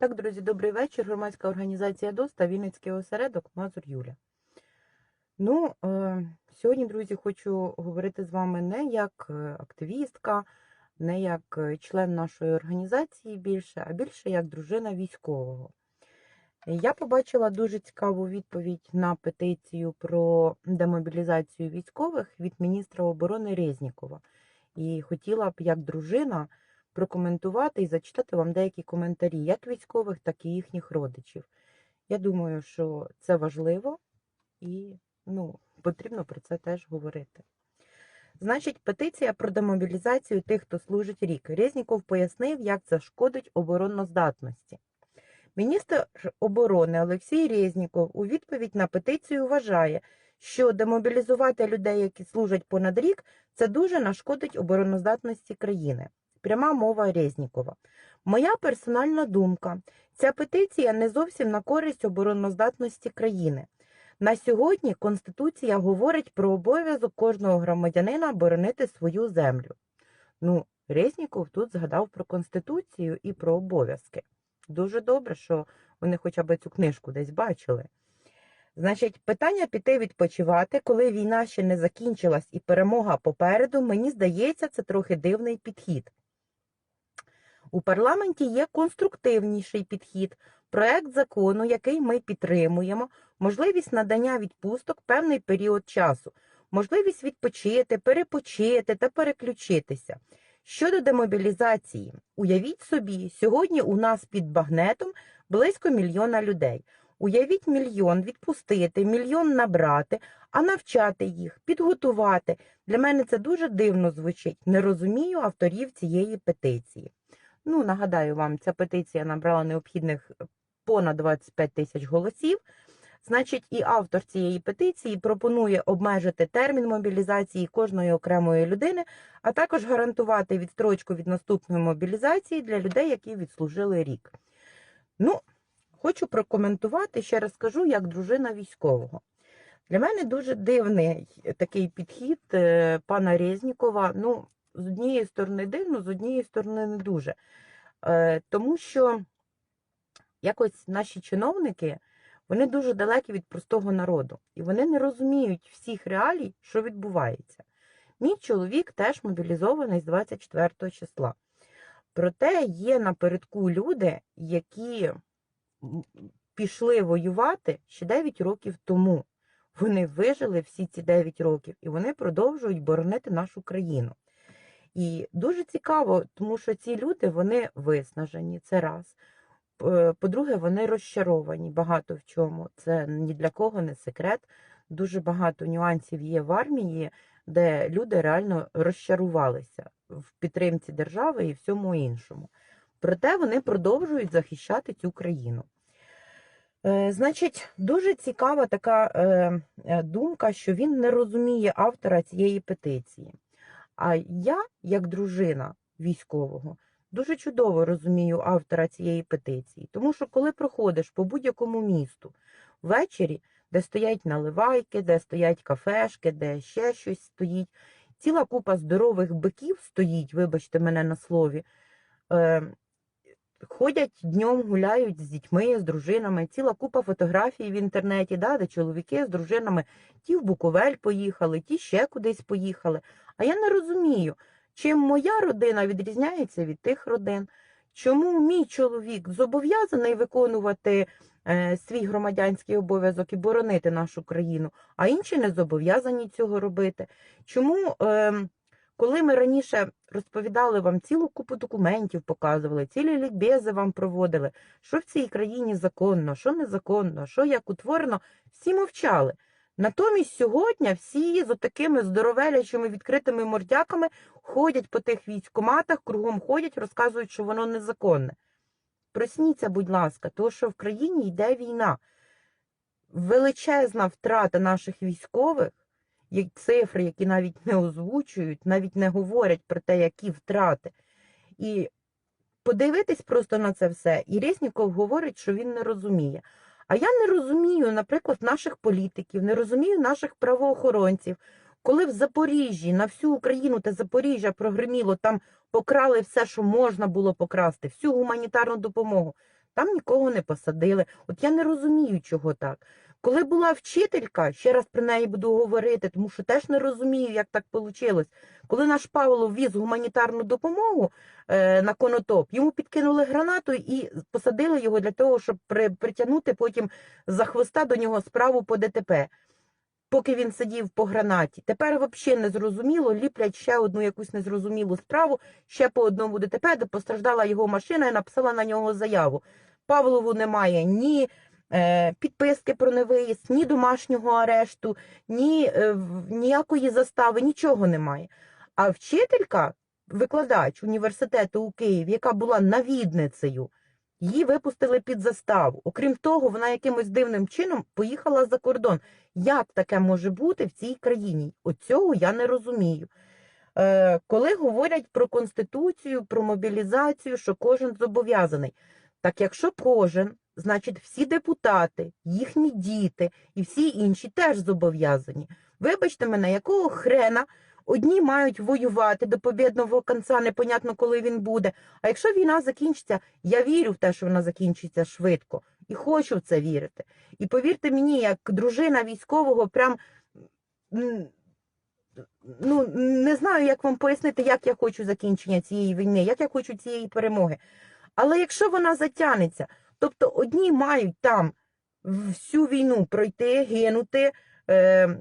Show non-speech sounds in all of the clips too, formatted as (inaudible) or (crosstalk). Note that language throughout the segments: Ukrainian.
Так, друзі, добрий вечір. Громадська організація ДОСТА, Вінницький осередок, Мазур Юля. Ну, е, сьогодні, друзі, хочу говорити з вами не як е, активістка, не як е, член нашої організації більше, а більше як дружина військового. Я побачила дуже цікаву відповідь на петицію про демобілізацію військових від міністра оборони Резнікова. І хотіла б, як дружина, прокоментувати і зачитати вам деякі коментарі, як військових, так і їхніх родичів. Я думаю, що це важливо і ну, потрібно про це теж говорити. Значить, петиція про демобілізацію тих, хто служить рік. Резніков пояснив, як це шкодить обороноздатності. Міністр оборони Олексій Резніков у відповідь на петицію вважає, що демобілізувати людей, які служать понад рік, це дуже нашкодить обороноздатності країни. Пряма мова Резнікова. Моя персональна думка: ця петиція не зовсім на користь обороноздатності країни. На сьогодні Конституція говорить про обов'язок кожного громадянина боронити свою землю. Ну, Резніков тут згадав про Конституцію і про обов'язки. Дуже добре, що вони хоча б цю книжку десь бачили. Значить, питання піти відпочивати, коли війна ще не закінчилась і перемога попереду, мені здається, це трохи дивний підхід. У парламенті є конструктивніший підхід, проект закону, який ми підтримуємо, можливість надання відпусток певний період часу, можливість відпочити, перепочити та переключитися. Щодо демобілізації, уявіть собі, сьогодні у нас під багнетом близько мільйона людей. Уявіть мільйон відпустити, мільйон набрати, а навчати їх, підготувати. Для мене це дуже дивно звучить. Не розумію авторів цієї петиції. Ну, нагадаю вам, ця петиція набрала необхідних понад 25 тисяч голосів. Значить, і автор цієї петиції пропонує обмежити термін мобілізації кожної окремої людини, а також гарантувати відстрочку від наступної мобілізації для людей, які відслужили рік. Ну, хочу прокоментувати, ще раз скажу, як дружина військового. Для мене дуже дивний такий підхід е, пана Резнікова. Ну, з однієї сторони дивно, з однієї сторони не дуже. Е, Тому що якось наші чиновники вони дуже далекі від простого народу, і вони не розуміють всіх реалій, що відбувається. Мій чоловік теж мобілізований з 24 числа. Проте є напередку люди, які пішли воювати ще 9 років тому. Вони вижили всі ці 9 років і вони продовжують боронити нашу країну. І дуже цікаво, тому що ці люди вони виснажені, це раз. По-друге, вони розчаровані багато в чому. Це ні для кого не секрет. Дуже багато нюансів є в армії, де люди реально розчарувалися в підтримці держави і всьому іншому. Проте вони продовжують захищати цю країну. Е, Значить, дуже цікава така е, думка, що він не розуміє автора цієї петиції. А я, як дружина військового, дуже чудово розумію автора цієї петиції, тому що коли проходиш по будь-якому місту ввечері, де стоять наливайки, де стоять кафешки, де ще щось стоїть, ціла купа здорових биків стоїть, вибачте мене на слові. Е, Ходять днем, гуляють з дітьми, з дружинами, ціла купа фотографій в інтернеті, да, де чоловіки з дружинами ті в Буковель поїхали, ті ще кудись поїхали. А я не розумію, чим моя родина відрізняється від тих родин, чому мій чоловік зобов'язаний виконувати е, свій громадянський обов'язок і боронити нашу країну, а інші не зобов'язані цього робити. Чому, е, коли ми раніше розповідали вам цілу купу документів, показували, цілі лікбези вам проводили, що в цій країні законно, що незаконно, що як утворено, всі мовчали. Натомість сьогодні всі з отакими здоровелячими відкритими мордяками ходять по тих військоматах, кругом ходять, розказують, що воно незаконне. Просніться, будь ласка, тому що в країні йде війна. Величезна втрата наших військових, цифри, які навіть не озвучують, навіть не говорять про те, які втрати. І подивитись просто на це все. І Резніков говорить, що він не розуміє. А я не розумію, наприклад, наших політиків, не розумію наших правоохоронців. Коли в Запоріжжі на всю Україну та Запоріжжя прогреміло, там покрали все, що можна було покрасти, всю гуманітарну допомогу. там нікого не посадили. От я не розумію, чого так. Коли була вчителька, ще раз про неї буду говорити, тому що теж не розумію, як так вийшло. Коли наш Павло ввіз гуманітарну допомогу е, на конотоп, йому підкинули гранату і посадили його для того, щоб при, притягнути потім за хвоста до нього справу по ДТП. Поки він сидів по гранаті. Тепер взагалі не зрозуміло, ліплять ще одну якусь незрозумілу справу, ще по одному ДТП, де постраждала його машина і написала на нього заяву. Павлову немає ні підписки про невиїзд, ні домашнього арешту, ні е, ніякої застави, нічого немає. А вчителька, викладач університету у Києві, яка була навідницею, її випустили під заставу. Окрім того, вона якимось дивним чином поїхала за кордон. Як таке може бути в цій країні? Оцього я не розумію. Е, коли говорять про конституцію, про мобілізацію, що кожен зобов'язаний. Так якщо кожен, значить всі депутати, їхні діти і всі інші теж зобов'язані. Вибачте мене, якого хрена одні мають воювати до побєдного кінця, непонятно, коли він буде. А якщо війна закінчиться, я вірю в те, що вона закінчиться швидко. І хочу в це вірити. І повірте мені, як дружина військового, прям ну не знаю, як вам пояснити, як я хочу закінчення цієї війни, як я хочу цієї перемоги. Але якщо вона затягнеться, тобто одні мають там всю війну пройти, гинути, е,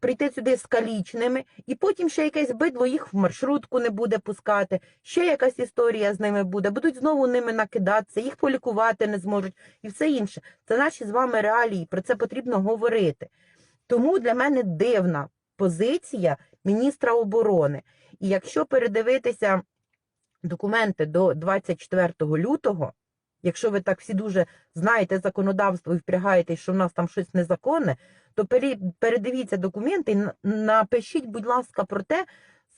прийти сюди скалічними, і потім ще якесь бидло їх в маршрутку не буде пускати, ще якась історія з ними буде, будуть знову ними накидатися, їх полікувати не зможуть і все інше. Це наші з вами реалії, про це потрібно говорити. Тому для мене дивна позиція міністра оборони. І якщо передивитися документи до 24 лютого, якщо ви так всі дуже знаєте законодавство і впрягаєтесь, що в нас там щось незаконне, то передивіться документи і напишіть, будь ласка, про те,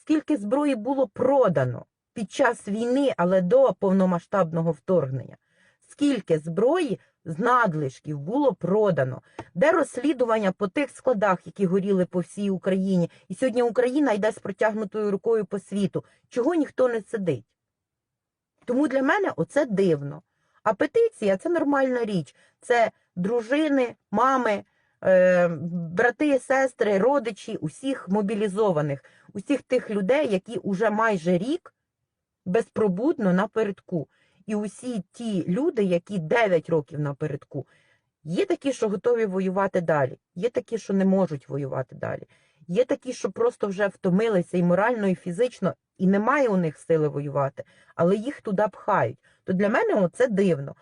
скільки зброї було продано під час війни, але до повномасштабного вторгнення. Скільки зброї з надлишків було продано, де розслідування по тих складах, які горіли по всій Україні, і сьогодні Україна йде з протягнутою рукою по світу, чого ніхто не сидить. Тому для мене оце дивно. А петиція це нормальна річ. Це дружини, мами, е, брати, сестри, родичі, усіх мобілізованих, усіх тих людей, які уже майже рік безпробудно напередку. І усі ті люди, які 9 років напередку, є такі, що готові воювати далі, є такі, що не можуть воювати далі. Є такі, що просто вже втомилися і морально, і фізично, і немає у них сили воювати, але їх туди пхають. То для мене це дивно.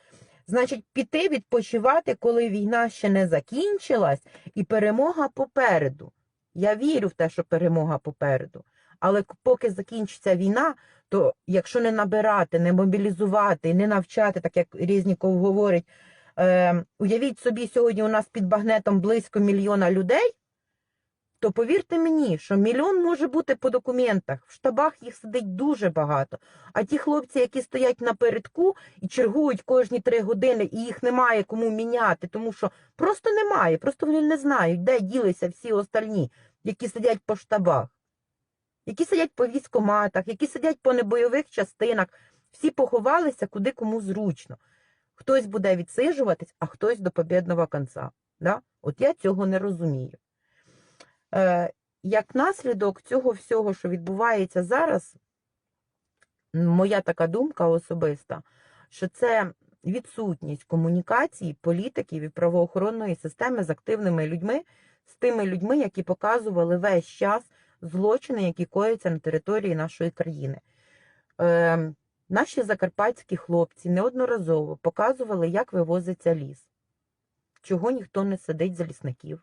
Значить, піти відпочивати, коли війна ще не закінчилась, і перемога попереду. Я вірю в те, що перемога попереду. Але поки закінчиться війна, то якщо не набирати, не мобілізувати, не навчати, так як Різніков говорить, е, уявіть собі, сьогодні у нас під багнетом близько мільйона людей, то повірте мені, що мільйон може бути по документах. В штабах їх сидить дуже багато. А ті хлопці, які стоять напередку і чергують кожні три години, і їх немає кому міняти, тому що просто немає, просто вони не знають, де ділися всі остальні, які сидять по штабах, які сидять по військоматах, які сидять по небойових частинах. Всі поховалися, куди кому зручно. Хтось буде відсиджуватись, а хтось до побєдного кінця. Да? От я цього не розумію. Е, як наслідок цього всього, що відбувається зараз, моя така думка особиста, що це відсутність комунікації політиків і правоохоронної системи з активними людьми, з тими людьми, які показували весь час злочини, які кояться на території нашої країни. Е, наші закарпатські хлопці неодноразово показували, як вивозиться ліс, чого ніхто не сидить за лісників.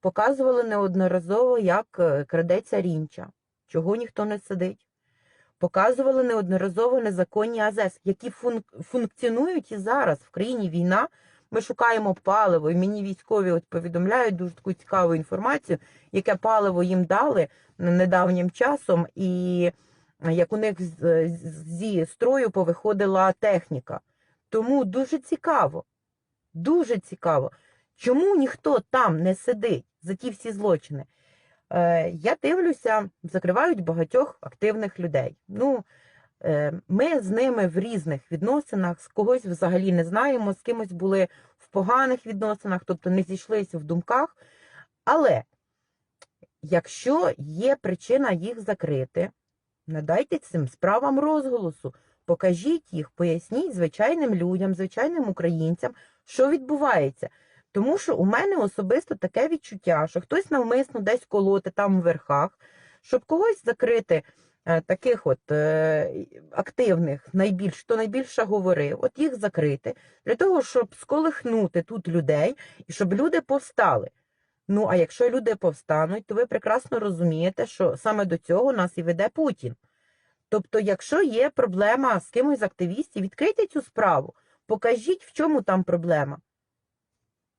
Показували неодноразово, як е, крадеться рінча, чого ніхто не сидить. Показували неодноразово незаконні АЗС, які функ- функціонують і зараз. В країні війна. Ми шукаємо паливо, і мені військові от повідомляють дуже таку цікаву інформацію, яке паливо їм дали недавнім часом, і як у них з- зі строю повиходила техніка. Тому дуже цікаво, дуже цікаво. Чому ніхто там не сидить за ті всі злочини? Е, я дивлюся, закривають багатьох активних людей. Ну, Е, Ми з ними в різних відносинах, з когось взагалі не знаємо, з кимось були в поганих відносинах, тобто не зійшлися в думках. Але якщо є причина їх закрити, надайте цим справам розголосу, покажіть їх, поясніть звичайним людям, звичайним українцям, що відбувається. Тому що у мене особисто таке відчуття, що хтось навмисно десь колоти там в верхах, щоб когось закрити е, таких от е, активних, найбільш, хто найбільше говорив, от їх закрити, для того, щоб сколихнути тут людей і щоб люди повстали. Ну, а якщо люди повстануть, то ви прекрасно розумієте, що саме до цього нас і веде Путін. Тобто, якщо є проблема з кимось з активістів, відкрийте цю справу, покажіть, в чому там проблема.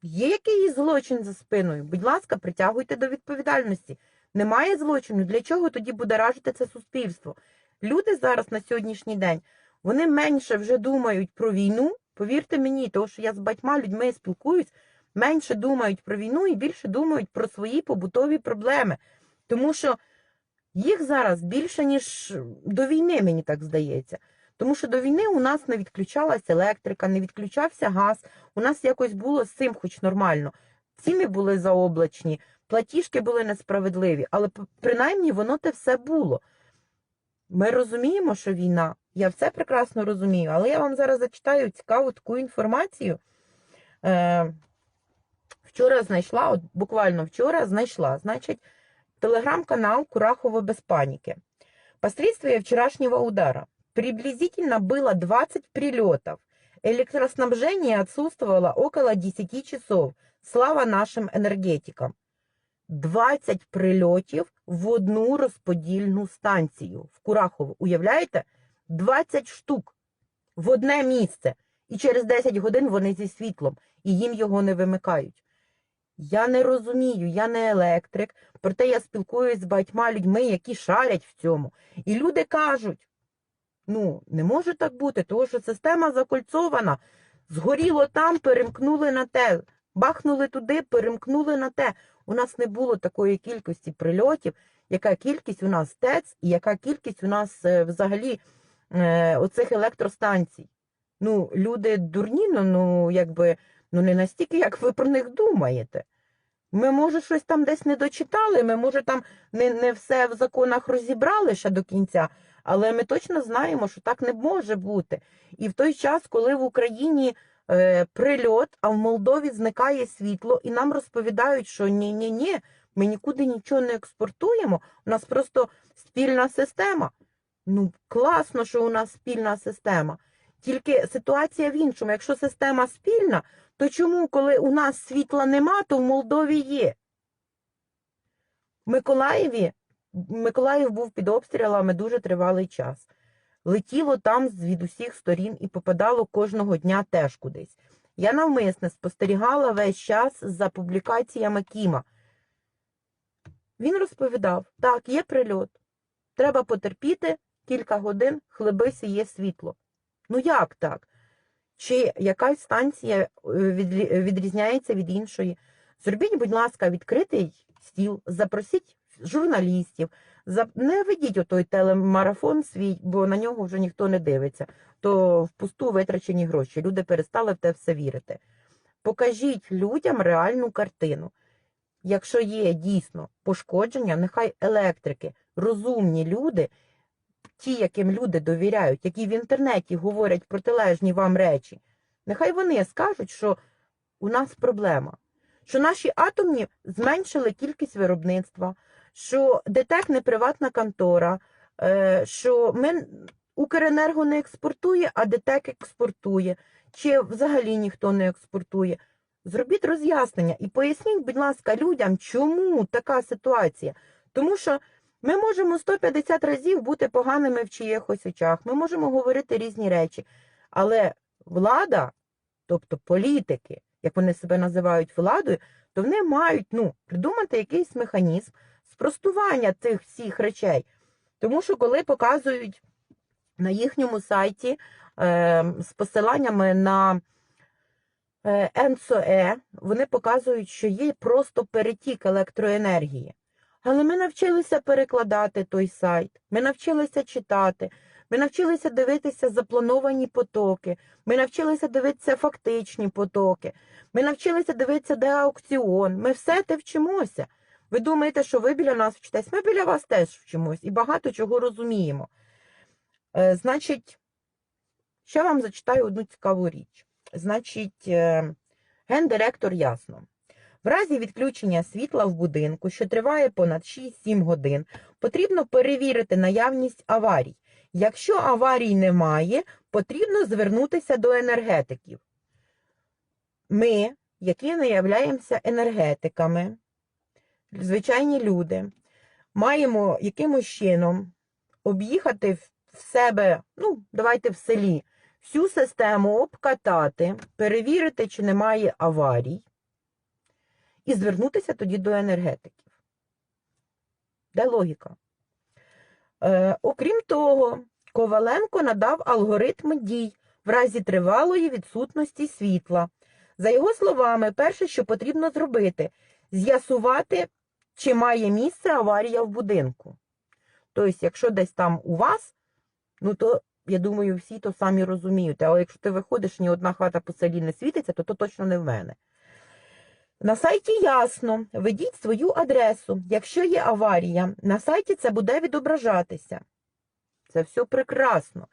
Є якийсь злочин за спиною? Будь ласка, притягуйте до відповідальності. Немає злочину. Для чого тоді будоражити це суспільство? Люди зараз на сьогоднішній день вони менше вже думають про війну. Повірте мені, тому що я з батьма людьми спілкуюсь, менше думають про війну і більше думають про свої побутові проблеми. Тому що їх зараз більше, ніж до війни, мені так здається. Тому що до війни у нас не відключалася електрика, не відключався газ. У нас якось було з цим хоч нормально. Ціни були заоблачні, платіжки були несправедливі, але принаймні воно те все було. Ми розуміємо, що війна. Я все прекрасно розумію, але я вам зараз зачитаю цікаву таку інформацію. Е, вчора знайшла, от буквально вчора знайшла, значить, телеграм-канал Курахова без паники. Последствия вчерашнего удара. Приблизительно было 20 прилетов. Электроснабжение отсутствовало около 10 часов. Слава нашим енергетикам. 20 прильотів в одну розподільну станцію в Курахово. Уявляєте? 20 штук в одне місце. І через 10 годин вони зі світлом, і їм його не вимикають. Я не розумію, я не електрик, проте я спілкуюсь з багатьма людьми, які шарять в цьому. І люди кажуть: ну, не може так бути, тому що система закольцована. Згоріло там, перемкнули на те, бахнули туди, перемкнули на те. У нас не було такої кількості прильотів, яка кількість у нас ТЕЦ і яка кількість у нас е, взагалі е, оцих електростанцій. Ну, люди дурні, ну, ну якби ну не настільки, як ви про них думаєте. Ми, може, щось там десь не дочитали, ми, може, там не, не все в законах розібрали ще до кінця, але ми точно знаємо, що так не може бути. І в той час, коли в Україні е, прильот, а в Молдові зникає світло, і нам розповідають, що ні-ні-ні, ми нікуди нічого не експортуємо, у нас просто спільна система. Ну, класно, що у нас спільна система. Тільки ситуація в іншому. Якщо система спільна, то чому, коли у нас світла нема, то в Молдові є? В Миколаєві Миколаїв був під обстрілами дуже тривалий час. Летіло там від усіх сторін і попадало кожного дня теж кудись. Я навмисне спостерігала весь час за публікаціями Кіма. Він розповідав: так, є прильот. Треба потерпіти кілька годин, хлебись і є світло. Ну як так? Чи якась станція е, відрізняється від іншої? Зробіть, будь ласка, відкритий стіл, запросіть журналістів, не ведіть отой телемарафон свій, бо на нього вже ніхто не дивиться. То впусту витрачені гроші. Люди перестали в те все вірити. Покажіть людям реальну картину. Якщо є дійсно пошкодження, нехай електрики, розумні люди, ті, яким люди довіряють, які в інтернеті говорять протилежні вам речі, нехай вони скажуть, що у нас проблема, що наші атомні зменшили кількість виробництва, що ДТЕК не приватна контора, е, що ми Укренерго не експортує, а ДТЕК експортує, чи взагалі ніхто не експортує. Зробіть роз'яснення і поясніть, будь ласка, людям, чому така ситуація. Тому що ми можемо 150 разів бути поганими в чиїхось очах, ми можемо говорити різні речі, але влада, тобто політики, як вони себе називають владою, то вони мають ну, придумати якийсь механізм спростування цих всіх речей. Тому що коли показують на їхньому сайті е, з посиланнями на НСОЕ, вони показують, що є просто перетік електроенергії. Але ми навчилися перекладати той сайт, ми навчилися читати, Ми навчилися дивитися заплановані потоки. Ми навчилися дивитися фактичні потоки. Ми навчилися дивитися, де аукціон. Ми все те вчимося. Ви думаєте, що ви біля нас вчитесь? Ми біля вас теж вчимось і багато чого розуміємо. Е, значить, ще вам зачитаю одну цікаву річ. Значить, е, гендиректор ясно. В разі відключення світла в будинку, що триває понад 6-7 годин, потрібно перевірити наявність аварій. Якщо аварій немає, потрібно звернутися до енергетиків. Ми, які не являємося енергетиками, звичайні люди, маємо якимось чином об'їхати в себе, ну, давайте в селі, всю систему обкатати, перевірити, чи немає аварій, і звернутися тоді до енергетиків. Де логіка? Е, окрім того, Коваленко надав алгоритм дій в разі тривалої відсутності світла. За його словами, перше, що потрібно зробити, з'ясувати, чи має місце аварія в будинку. Тобто, якщо десь там у вас, ну то я думаю, всі то самі розуміють. Але якщо ти виходиш, ні одна хата по селі не світиться, то то точно не в мене. На сайті ясно, введіть свою адресу. Якщо є аварія, на сайті це буде відображатися. Це все прекрасно.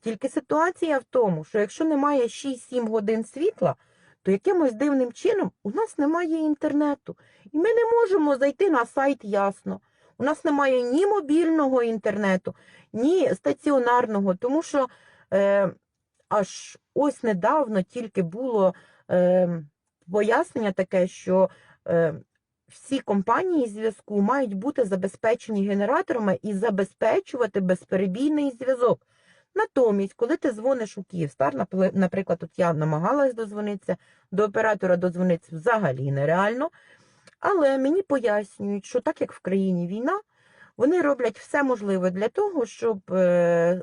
Тільки ситуація в тому, що якщо немає 6-7 годин світла, то якимось дивним чином у нас немає інтернету. І ми не можемо зайти на сайт ясно. У нас немає ні мобільного інтернету, ні стаціонарного, тому що е, аж ось недавно тільки було е, пояснення таке, що е, всі компанії зв'язку мають бути забезпечені генераторами і забезпечувати безперебійний зв'язок. Натомість, коли ти дзвониш у Київстар, наприклад, от я намагалась дозвонитися, до оператора дозвонитися взагалі нереально. Але мені пояснюють, що так як в країні війна, вони роблять все можливе для того, щоб е,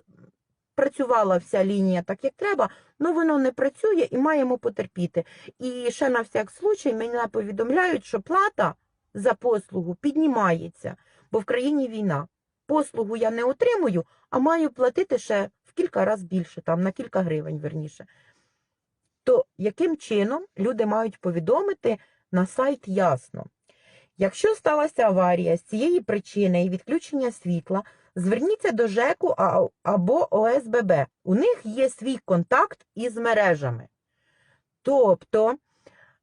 працювала вся лінія так, як треба, але воно не працює і маємо потерпіти. І ще на всяк случай мене повідомляють, що плата за послугу піднімається, бо в країні війна. Послугу я не отримую, а маю платити ще в кілька разів більше, там на кілька гривень верніше. То яким чином люди мають повідомити на сайт ясно? Якщо сталася аварія з цієї причини і відключення світла, зверніться до ЖЕКу або ОСББ. У них є свій контакт із мережами. Тобто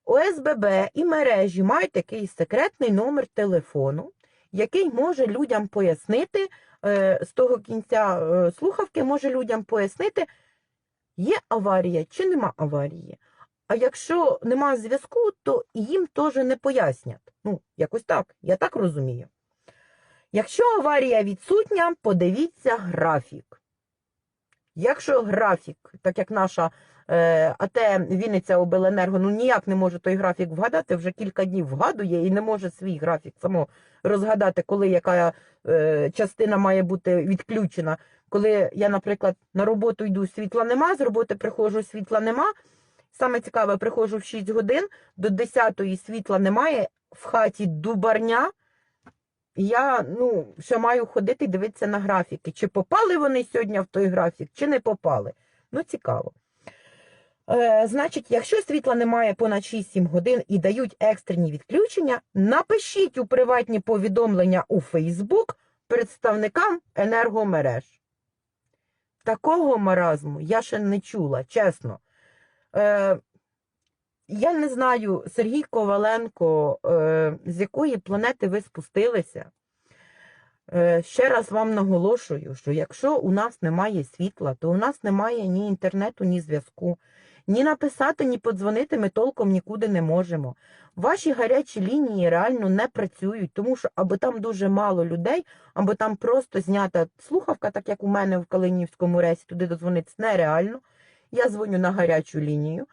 ОСББ і мережі мають такий секретний номер телефону, який може людям пояснити, з того кінця е, слухавки може людям пояснити, є аварія чи нема аварії. А якщо нема зв'язку, то їм теж не пояснять. Ну, якось так, я так розумію. Якщо аварія відсутня, подивіться графік. Якщо графік, так як наша е, АТ Вінниця Обленерго, ну ніяк не може той графік вгадати, вже кілька днів вгадує і не може свій графік само розгадати, коли яка е, частина має бути відключена. Коли я, наприклад, на роботу йду, світла нема, з роботи приходжу, світла нема. Саме цікаве, приходжу в 6 годин, до 10-ї світла немає, в хаті дубарня. Я ну, ще маю ходити дивитися на графіки, чи попали вони сьогодні в той графік, чи не попали. Ну, цікаво. Е, значить, якщо світла немає понад 6-7 годин і дають екстрені відключення, напишіть у приватні повідомлення у Фейсбук представникам енергомереж. Такого маразму я ще не чула, чесно. Е, я не знаю, Сергій Коваленко, е, з якої планети ви спустилися. Е, ще раз вам наголошую, що якщо у нас немає світла, то у нас немає ні інтернету, ні зв'язку. Ні написати, ні подзвонити ми толком нікуди не можемо. Ваші гарячі лінії реально не працюють, тому що або там дуже мало людей, або там просто знята слухавка, так як у мене в Калинівському рейсі, туди дозвонитися нереально. Я дзвоню на гарячу лінію.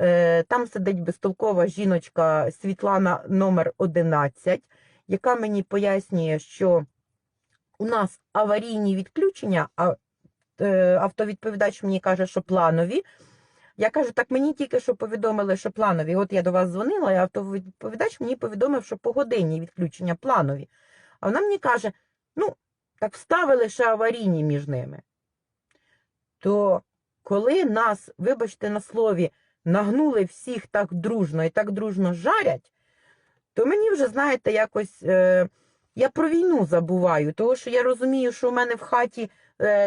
Е, Там сидить безтолкова жіночка Світлана номер 11, яка мені пояснює, що у нас аварійні відключення, а е, автовідповідач мені каже, що планові. Я кажу, так мені тільки що повідомили, що планові. От я до вас дзвонила, і автовідповідач мені повідомив, що погодинні відключення планові. А вона мені каже: ну, так вставили ще аварійні між ними. то коли нас, вибачте на слові, нагнули всіх так дружно і так дружно жарять, то мені вже, знаєте, якось е, я про війну забуваю, тому що я розумію, що у мене в хаті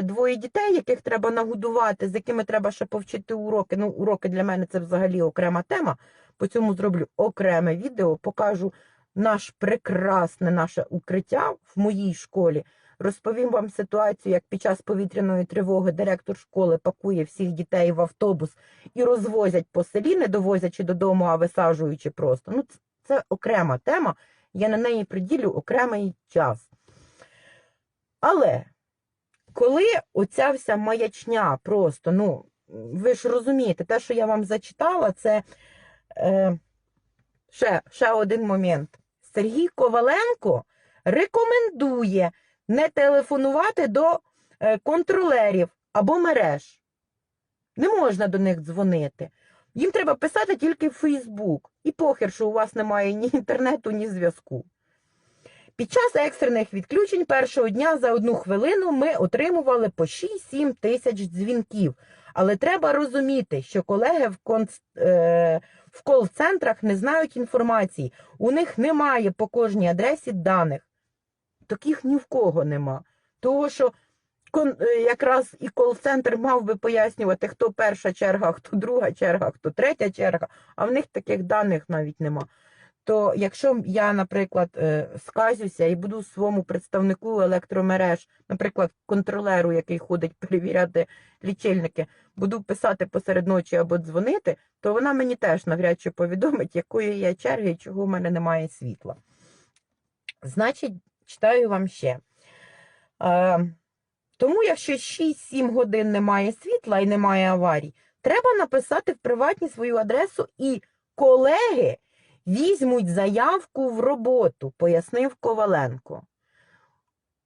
двоє дітей, яких треба нагодувати, з якими треба ще повчити уроки. Ну, уроки для мене це взагалі окрема тема. По цьому зроблю окреме відео, покажу наш прекрасне наше укриття в моїй школі. Розповім вам ситуацію, як під час повітряної тривоги директор школи пакує всіх дітей в автобус і розвозять по селі, не довозячи додому, а висаджуючи просто. Ну, це окрема тема. Я на неї приділю окремий час. Але коли оця вся маячня просто, ну, ви ж розумієте, те, що я вам зачитала, це е, ще, ще один момент. Сергій Коваленко рекомендує не телефонувати до е, контролерів або мереж. Не можна до них дзвонити. Їм треба писати тільки в Фейсбук. І похер, що у вас немає ні інтернету, ні зв'язку. Під час екстрених відключень першого дня за одну хвилину ми отримували по 6-7 тисяч дзвінків. Але треба розуміти, що колеги в, конц... е... в кол-центрах не знають інформації. У них немає по кожній адресі даних. Таких ні в кого нема. Того, що кон... е, якраз і кол-центр мав би пояснювати, хто перша черга, хто друга черга, хто третя черга, а в них таких даних навіть нема. То якщо я, наприклад, е, сказюся і буду своєму представнику електромереж, наприклад, контролеру, який ходить (laughs) перевіряти лічильники, буду писати посеред ночі або дзвонити, то вона мені теж навряд чи повідомить, якої я черги і чого в мене немає світла. Значить, читаю вам ще. Е, тому, якщо 6-7 годин немає світла і немає аварій, треба написати в приватні свою адресу і колеги візьмуть заявку в роботу, пояснив Коваленко.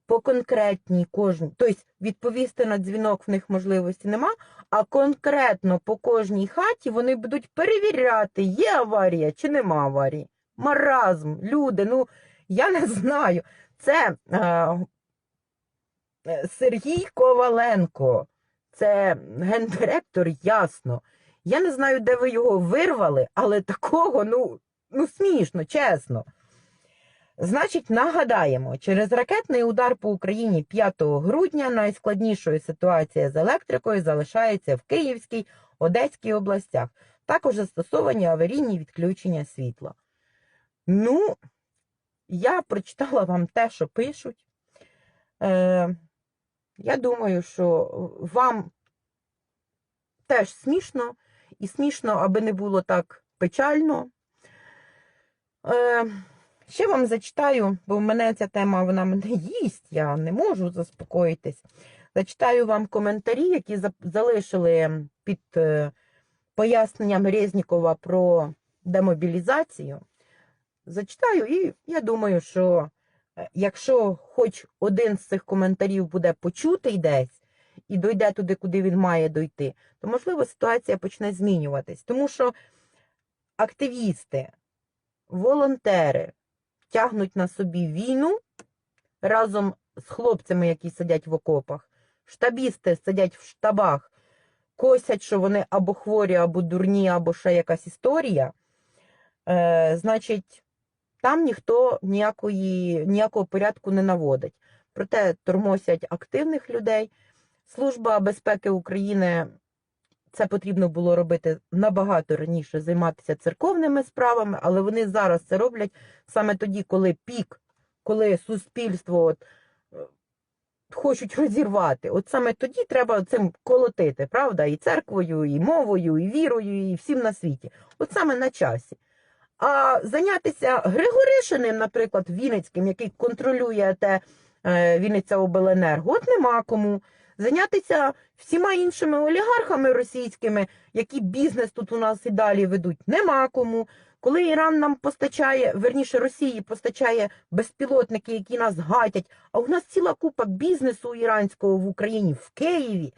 По конкретній кожній, тобто відповісти на дзвінок в них можливості нема, а конкретно по кожній хаті вони будуть перевіряти, є аварія чи нема аварії. Маразм, люди, ну я не знаю. Це е, Сергій Коваленко, це гендиректор, ясно. Я не знаю, де ви його вирвали, але такого, ну, ну смішно, чесно. Значить, нагадаємо, через ракетний удар по Україні 5 грудня найскладнішою ситуація з електрикою залишається в Київській, Одеській областях. Також застосовані аварійні відключення світла. Ну, я прочитала вам те, що пишуть. Е, Я думаю, що вам теж смішно, і смішно, аби не було так печально. Е, Ще вам зачитаю, бо в мене ця тема вона мене їсть, я не можу заспокоїтись. Зачитаю вам коментарі, які залишили під е, поясненням Резнікова про демобілізацію. Зачитаю, і я думаю, що е, якщо хоч один з цих коментарів буде почутий десь і дойде туди, куди він має дойти, то можливо ситуація почне змінюватись. Тому що активісти, волонтери тягнуть на собі війну разом з хлопцями, які сидять в окопах, штабісти сидять в штабах, косять, що вони або хворі, або дурні, або ще якась історія. Е, Значить, там ніхто ніякої, ніякого порядку не наводить. Проте тормосять активних людей. Служба безпеки України це потрібно було робити набагато раніше, займатися церковними справами, але вони зараз це роблять саме тоді, коли пік, коли суспільство от, хочуть розірвати. От саме тоді треба цим колотити, правда? І церквою, і мовою, і вірою, і всім на світі. От саме на часі. А зайнятися Григоришиним, наприклад, Вінницьким, який контролює те е, Вінниця Обленерго, от нема кому. Зайнятися всіма іншими олігархами російськими, які бізнес тут у нас і далі ведуть, нема кому. Коли Іран нам постачає, верніше Росії постачає безпілотники, які нас гатять, а у нас ціла купа бізнесу іранського в Україні, в Києві.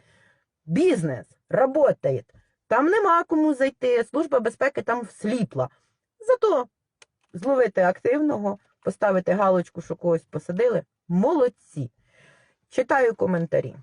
Бізнес працює. Там нема кому зайти. Служба безпеки там всліпла. Зато зловити активного, поставити галочку, що когось посадили. Молодці. Читаю коментарі.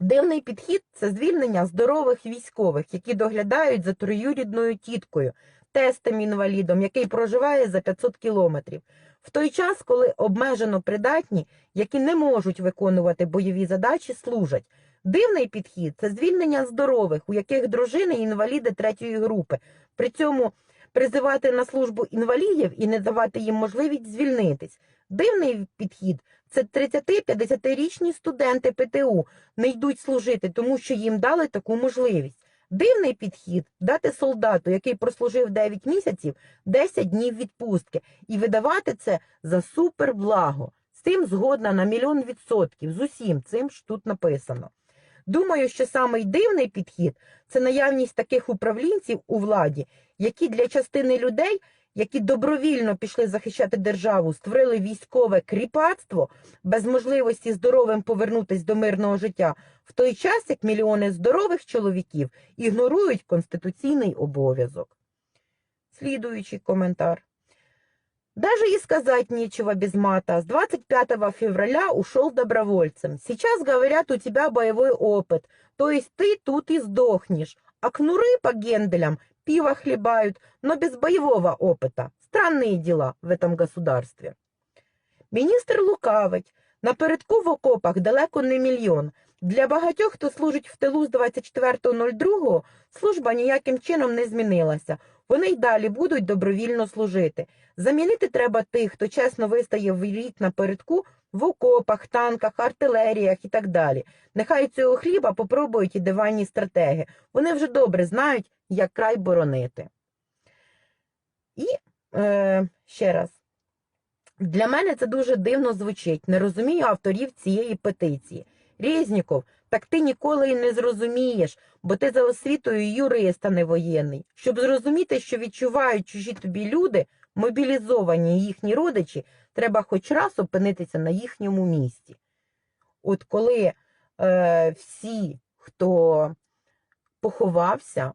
Дивний підхід це звільнення здорових військових, які доглядають за троюрідною тіткою, тестем інвалідом, який проживає за 500 кілометрів. В той час, коли обмежено придатні, які не можуть виконувати бойові задачі, служать. Дивний підхід це звільнення здорових, у яких дружини інваліди третьої групи. При цьому призивати на службу інвалідів і не давати їм можливість звільнитись. Дивний підхід це 30-50-річні студенти ПТУ не йдуть служити, тому що їм дали таку можливість. Дивний підхід дати солдату, який прослужив 9 місяців, 10 днів відпустки, і видавати це за суперблаго. З цим згодна на мільйон відсотків. З усім цим ж тут написано. Думаю, що самий дивний підхід це наявність таких управлінців у владі, які для частини людей, які добровільно пішли захищати державу, створили військове кріпацтво без можливості здоровим повернутися до мирного життя, в той час як мільйони здорових чоловіків ігнорують конституційний обов'язок. Слідуючий коментар. Даже и сказать нечего без мата. С 25 февраля ушел добровольцем. Сейчас, говорят, у тебя боевой опыт. То есть ты тут и сдохнешь. А кнуры по генделям пиво хлебают, но без боевого опыта. Странные дела в этом государстве. Міністр лукавить. Напередку в окопах далеко не мільйон. Для багатьох, хто служить в тилу з 24.02, служба ніяким чином не змінилася. Вони й далі будуть добровільно служити. Замінити треба тих, хто чесно вистає в рік напередку в окопах, танках, артилеріях і так далі. Нехай цього хліба попробують і диванні стратеги. Вони вже добре знають, як край боронити. І е, ще раз. Для мене це дуже дивно звучить. Не розумію авторів цієї петиції. Резніков, так ти ніколи і не зрозумієш, бо ти за освітою юрист, а не воєнний. Щоб зрозуміти, що відчувають чужі тобі люди, мобілізовані їхні родичі, треба хоч раз опинитися на їхньому місці. От коли е, всі, хто поховався,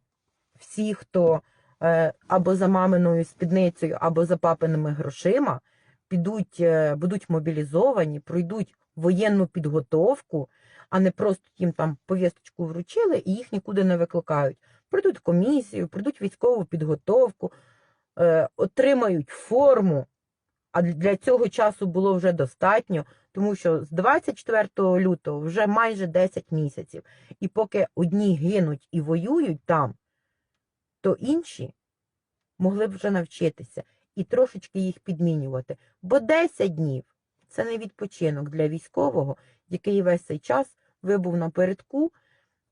всі, хто е, або за маминою спідницею, або за папиними грошима, підуть, е, будуть мобілізовані, пройдуть воєнну підготовку, а не просто їм там повісточку вручили і їх нікуди не викликають. Пройдуть комісію, пройдуть військову підготовку, е, отримають форму. А для цього часу було вже достатньо, тому що з 24 лютого вже майже 10 місяців. І поки одні гинуть і воюють там, то інші могли б вже навчитися і трошечки їх підмінювати. Бо 10 днів це не відпочинок для військового, який весь цей час вибув напередку,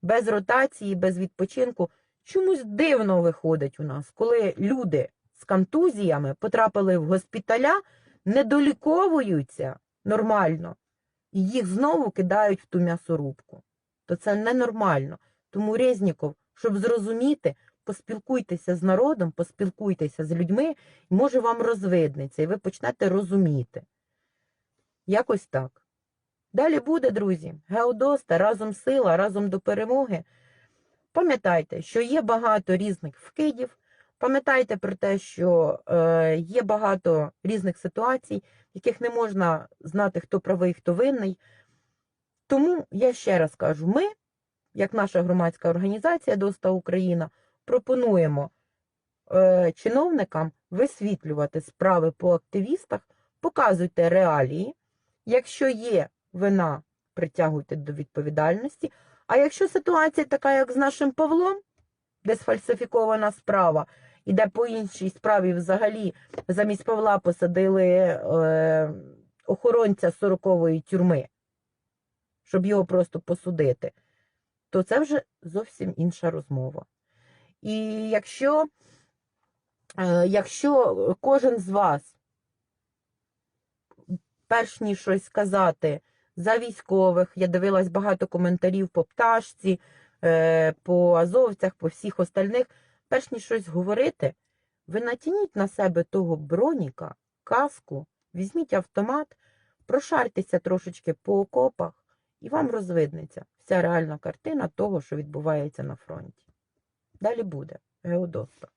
без ротації, без відпочинку. Чомусь дивно виходить у нас, коли люди з контузіями потрапили в госпіталя, не доліковуються нормально, і їх знову кидають в ту м'ясорубку. То це ненормально. Тому Резніков, щоб зрозуміти, поспілкуйтеся з народом, поспілкуйтеся з людьми, і може вам розвиднеться, і ви почнете розуміти. Якось так. Далі буде, друзі. Геодоста, разом сила, разом до перемоги. Пам'ятайте, що є багато різних вкидів. Пам'ятайте про те, що е, є багато різних ситуацій, яких не можна знати, хто правий, хто винний. Тому я ще раз кажу: ми, як наша громадська організація Доста Україна, пропонуємо е, чиновникам висвітлювати справи по активістах, показуйте реалії. Якщо є вина, притягуйте до відповідальності. А якщо ситуація така, як з нашим Павлом, де сфальсифікована справа, і де по іншій справі взагалі замість Павла посадили е, охоронця 40-ї тюрми, щоб його просто посудити, то це вже зовсім інша розмова. І якщо, е, якщо кожен з вас, перш ніж щось сказати за військових, я дивилась багато коментарів по пташці, е, по азовцях, по всіх остальних, перш ніж щось говорити, ви натяніть на себе того броніка, каску, візьміть автомат, прошартеся трошечки по окопах, і вам розвиднеться вся реальна картина того, що відбувається на фронті. Далі буде Геодоста.